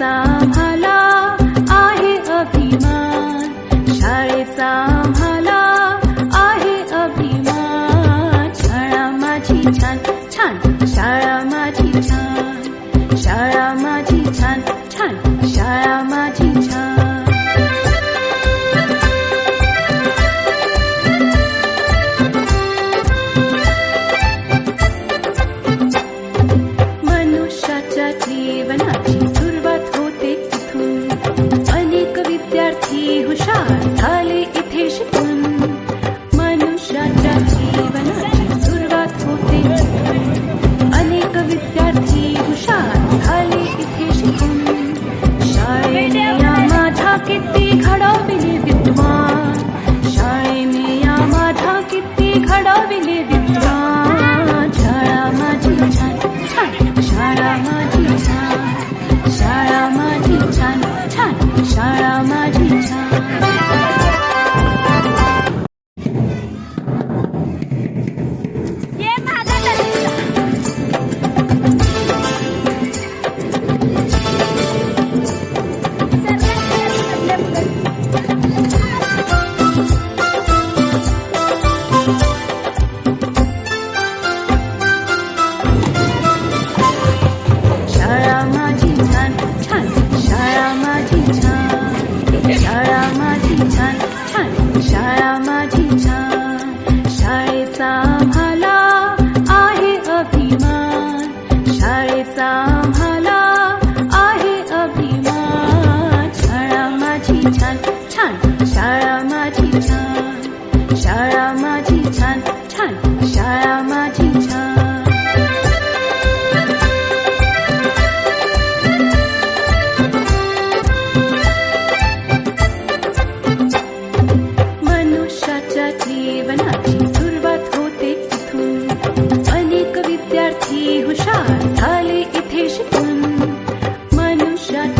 भला अभिमाय सम्भला अभिमा क्षणमजिन् शाळा माझी छान ছান সারা মাঝি ছান ছান সারা মাঝি ছান शाळेचा भाला आहे अभिमान शाळेचा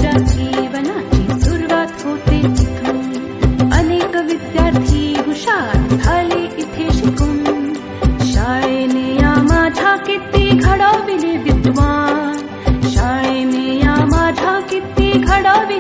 जीवना अनेक विद्यार्थी हुश शालेया मार्तिविद्वान् शालेया माठा किडावि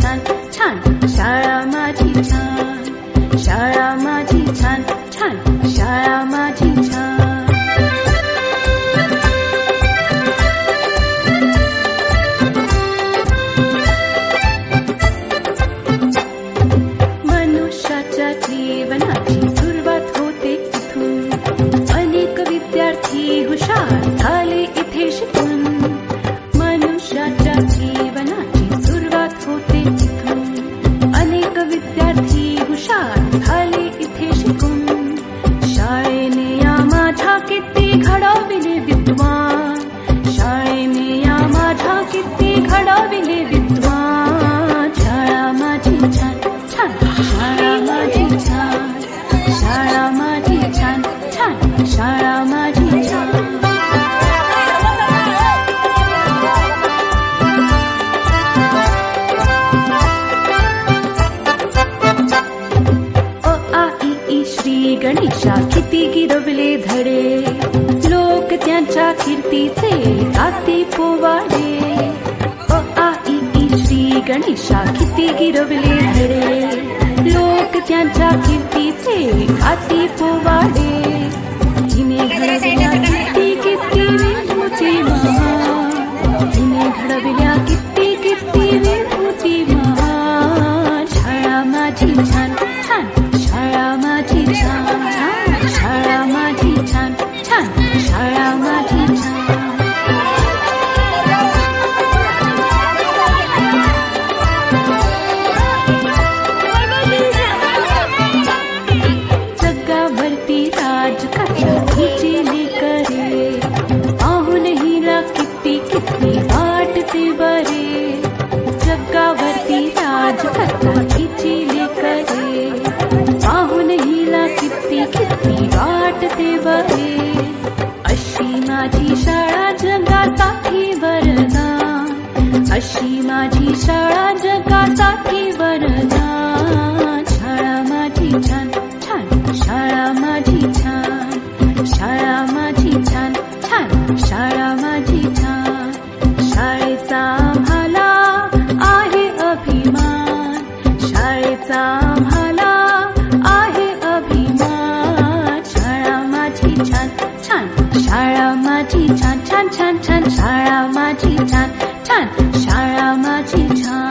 ฉัน সারা মাটি गणेशा किती गिरवले धडे लोक त्यांच्या कीर्तीचे गाते पोवाडे अ आई श्री गणेशा किती गिरवले धडे लोक त्यांच्या कीर्तीचे गाते पोवाडे Jimmy, Jimmy, Jimmy, वाटते बरे अशी माझी शाळा जगासाठी वरदान अशी माझी शाळा जगासाठी वरदान शाळा माझी छान छान शाळा माझी छान शाळा माझी छान छान शाळा माझी छान शाळेचा आम्हाला आहे अभिमान शाळेचा টান টান সারা মাঝি টান টান সারা মাঝি টান